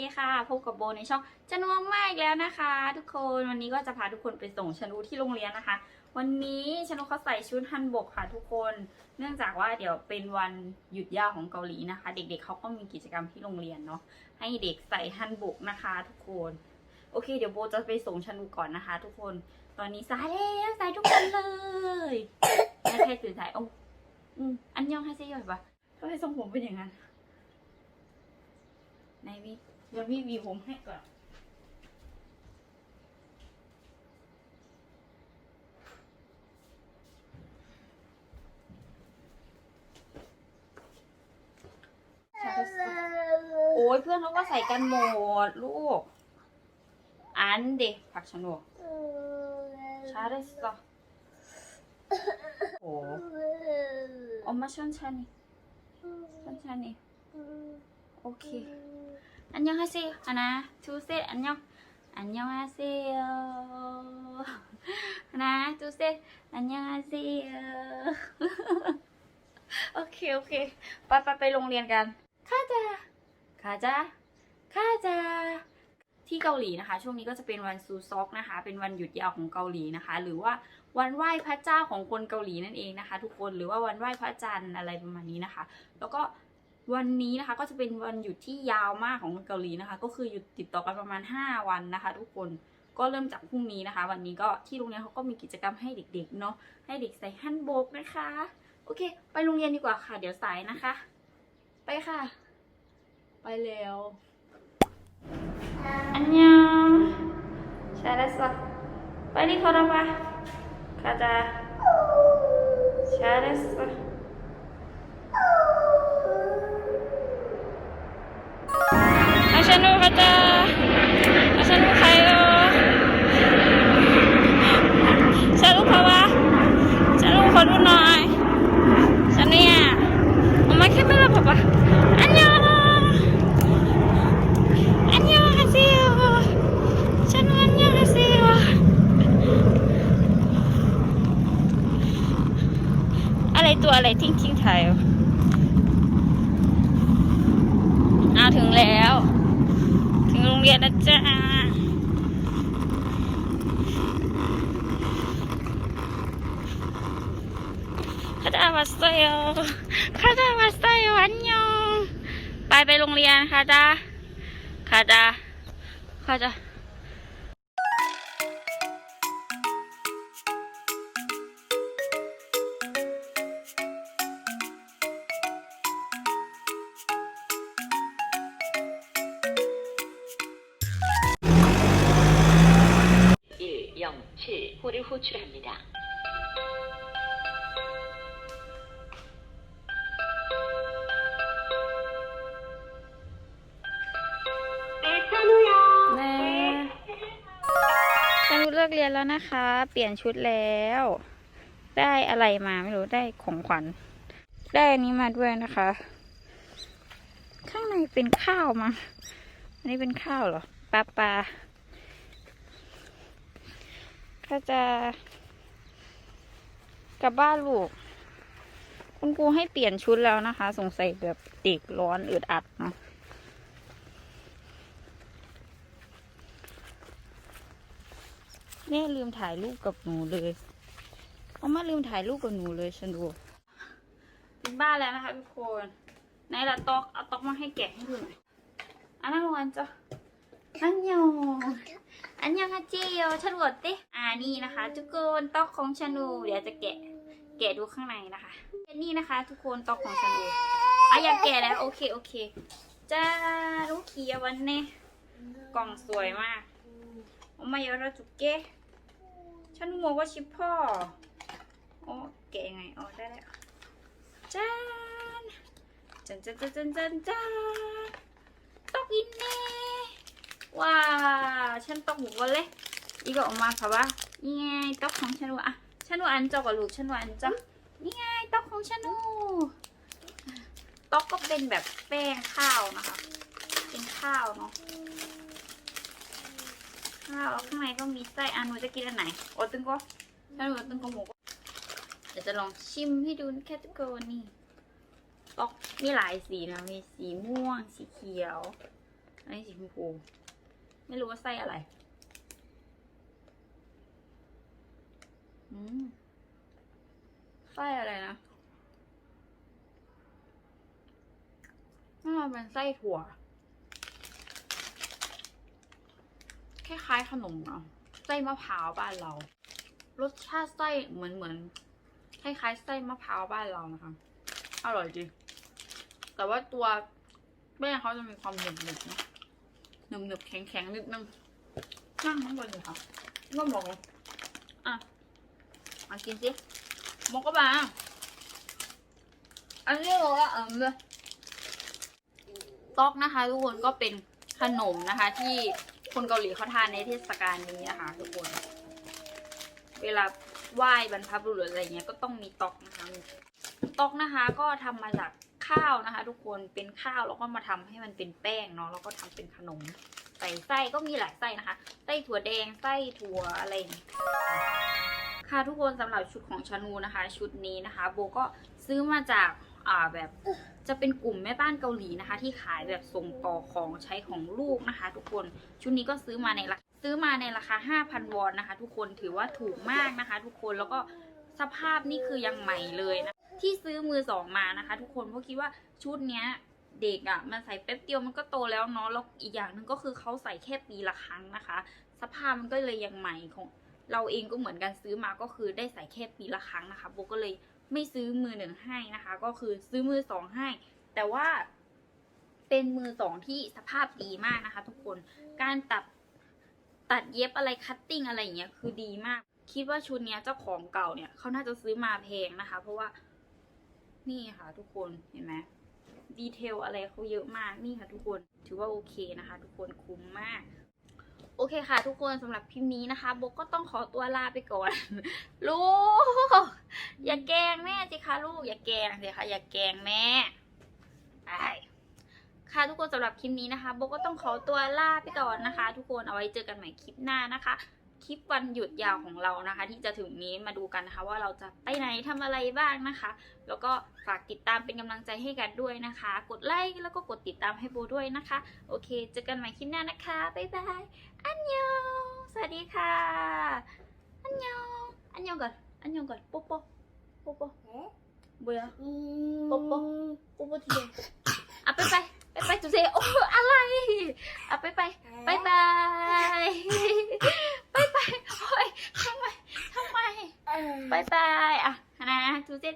ดีค่ะ พบกับโบในช่องชนวมากอีกแล้วนะคะ ทุกคนวันนี้ก็จะพาทุกคนไปส่งชนูที่โรงเรียนนะคะ วันนี้ชนูเขาใส่ชุดฮันบกค่ะ ทุกคน เนื่องจากว่าเดี๋ยวเป็นวันหยุดยาวของเกาหลีนะคะ เด็กๆเขาก็มีกิจกรรมที่โรงเรียนเนาะให้เด็กใส่ฮันบกนะคะ ทุกคนโอเค เดี๋ยวโบจะไปส่งชนูก่อนนะคะ ทุกคนตอนนี้สายแล้วสายทุกคนเลยไม่ใครตื่นสายโอ้อืมอันยองให้เซย่อยปะทำไมทรงผมเป็นอย่างนั้นไหนพี่เดี๋ยวพี่หวีผมให้ก่อน โอ้ยเพื่อนเขาก็ใส่กันหมดลูก อันเด็กผักชนวกชาได้สอโอ้ออกมาชนชันนี่ชนชันนี่โอันยองฮาเซโยฮานะทูเซอันยองอันยองฮาเซโยฮานะทูเซอันยองฮาเซโยโอเคโอเคไปไปไปโรงเรียนกันข้าจะข้าจะข้าจะที่เกาหลีนะคะ ช่วงนี้ก็จะเป็นวันซูซอกนะคะ เป็นวันหยุดยาวของเกาหลีนะคะ หรือว่าวันไหว้พระเจ้าของคนเกาหลีนั่นเองนะคะ ทุกคนหรือว่าวันไหว้พระจันทร์อะไรประมาณนี้นะคะ แล้วก็ วันนี้นะคะก็จะเป็นวันหยุดที่ยาวมากของคนเกาหลีนะคะ ก็คือหยุดติดต่อกันประมาณ 5 วันนะคะ ทุกคนก็เริ่มจากพรุ่งนี้นะคะ วันนี้ก็ที่โรงเรียนเขาก็มีกิจกรรมให้เด็ก ๆ เนาะให้เด็กใส่ฮันบกนะคะ โอเค ไปโรงเรียนดีกว่าค่ะ เดี๋ยวสายนะคะ ไปค่ะ ไปเร็วอันยองใช่แล้วสิไปนี่เขาทำปะข้าจะใช่แล้วสิ また朝のอをชาลูกเขาวะชาลูกขอดูหน่อยฉันเนี่ยออกมาแค่ไม่รับปะอันยองอันยองอาเซียฉันอันยองอาเซียอะไรตัวอะไรทิ้งทิ้งไทยอ่าถึงแล้ว โรงเรียนนะจ๊ะข้าดาวัสเซข้าดาวัสเยลอันยอง ไปไปโรงเรียนคาดาคาดาคาดา 7 호를 호출합니다. 네. ฉันรู้เลิกเรียนแล้วนะคะ เปลี่ยนชุดแล้ว ได้อะไรมาไม่รู้ได้ของขวัญ ได้อันนี้มาด้วยนะคะ ข้างในเป็นข้าวมาอันนี้เป็นข้าวเหรอปลาปลา ก็จะกลับบ้านลูก คุณครูให้เปลี่ยนชุดแล้วนะคะ สงสัยแบบเด็กร้อนอึดอัดเนาะแม่ลืมถ่ายรูปกับหนูเลยเอามาลืมถ่ายรูปกับหนูเลยฉันดูถึงบ้านแล้วนะคะทุกคนไหนละตอกเอาตอกมาให้แกะให้ดูหน่อยอันนั้นวันจ้ะอันยอง อันยังฮะจียวฉันกดติอ่านี่นะคะ ทุกคนต๊อกของฉันูเดี๋ยวจะแกะ แกะดูข้างในนะคะนี่นะคะ ทุกคนต๊อกของฉันูอะอยากแกะแล้ว โอเคโอเคจ้าลูกเขียวันนี้กล่องสวยมากโอ้มาเยอะระจุกเก้ฉันงงว่าชิปพ่อโอ้แกะยังไงอ๋อได้แล้วจ้าจันจันจันจันจันจันต๊อกอินเน่ว้า ฉันต้องหูก็เลยอีก็ออกมาค่ะว่านี่ไงต๊อกของฉันวะฉันว่าอันเจ้ากับลูกฉันว่าอันเจ้านี่ไงต๊อกของฉันนูต๊อกก็เป็นแบบแป้งข้าวนะคะ เป็นข้าวเนาะข้าวข้างในก็มีไส้อันหนูจะกินอันไหนโอตึงก็ฉันว่าตึงก็หมูก็เดี๋ยวจะลองชิมให้ดูแค่ตเกอร์นี่ต๊อกมีหลายสีนะมีสีม่วงสีเขียวอันนี้สีชมพู ไม่รู้ว่าไส้อะไร อืมไส้อะไรนะน่าจะเป็นไส้ถั่ว คล้ายๆขนมเนาะไส้มะพร้าวบ้านเรา รสชาติไส้เหมือนเหมือนคล้ายๆไส้มะพร้าวบ้านเรานะคะ อร่อยจริง แต่ว่าตัวแป้งเขาจะมีความหนึบๆนะ หนึบๆแข็งๆนิดนึงนั่งข้างบนเลยค่ะก็บอกเลยอะมากินสิมกกะบาอันนี้บอกว่าเออเลยต๊อกนะคะ ทุกคนก็เป็นขนมนะคะ ที่คนเกาหลีเขาทานในเทศกาลนี้นะคะ ทุกคน เวลาไหว้บรรพบุรุษอะไรเงี้ยก็ต้องมีต๊อกนะคะต๊อกนะคะก็ทำมาจาก ข้าวนะคะ ทุกคนเป็นข้าวแล้วก็มาทำให้มันเป็นแป้งเนาะแล้วก็ทำเป็นขนมใส่ไส้ก็มีหลายไส้นะคะไส้ถั่วแดงไส้ถั่วอะไรค่ะทุกคนสำหรับชุดของชานูนะคะ ชุดนี้นะคะ โบก็ซื้อมาจากอ่าแบบจะเป็นกลุ่มแม่บ้านเกาหลีนะคะ ที่ขายแบบส่งต่อของใช้ของลูกนะคะ ทุกคนชุดนี้ก็ซื้อมาในราซื้อมาในราคา 5,000 วอนนะคะ ทุกคนถือว่าถูกมากนะคะ ทุกคนแล้วก็สภาพนี่คือยังใหม่เลยนะ ที่ซื้อมือสองมานะคะ ทุกคนเพราะคิดว่าชุดเนี้ยเด็กอะ่ะมันใส่แป๊บเดียวมันก็โตแล้วเนาะแล้วอีกอย่างหนึ่งก็คือเขาใส่แค่ปีละครั้งนะคะ สภาพมันก็เลยยังใหม่ของ เราเองก็เหมือนกันซื้อมาก็คือได้ใส่แค่ปีละครั้งนะคะโบก็เลยไม่ซื้อมือหนึ่งให้นะคะ ก็คือซื้อมือสองให้ แต่ว่า เป็นมือสองที่สภาพดีมากนะคะ ทุกคนการตัดตัดเย็บอะไรคัตติ้งอะไรอย่างเงี้ยคือดีมาก คิดว่าชุดเนี้ยเจ้าของเก่าเนี่ยเขาน่าจะซื้อมาแพงนะคะ เพราะว่า นี่ค่ะทุกคนเห็นไหมดีเทลอะไรเขาเยอะมากนี่ค่ะทุกคนถือว่าโอเคนะคะ ทุกคนคุ้มมาก โอเคค่ะ ทุกคนสำหรับคลิปนี้นะคะโบก็ต้องขอตัวลาไปก่อน ลูก อย่าแกงแม่สิคะลูกอย่าแกงสิคะอย่าแกงแม่ไปค่ะทุกคนสำหรับคลิปนี้นะคะโบก็ต้องขอตัวลาไปก่อนนะคะ ทุกคนเอาไว้เจอกันใหม่คลิปหน้านะคะ คลิปวันหยุดยาวของเรานะคะ ที่จะถึงนี้มาดูกันนะคะ ว่าเราจะไปไหนทำอะไรบ้างนะคะ แล้วก็ฝากติดตามเป็นกำลังใจให้กันด้วยนะคะ กดไลค์แล้วก็กดติดตามให้โบด้วยนะคะ โอเคเจอกันใหม่คลิปหน้านะคะบ๊ายบายอันยองสวัสดีค่ะอันยองอันยองก่อนอันยองก่อนปุ๊บปุ๊บปุ๊บปุ๊บ뭐야뽀뽀뽀뽀주세요아빨빨빨빨주세요오알라이아빨빨빨빨 บายบายอะนะจูเจน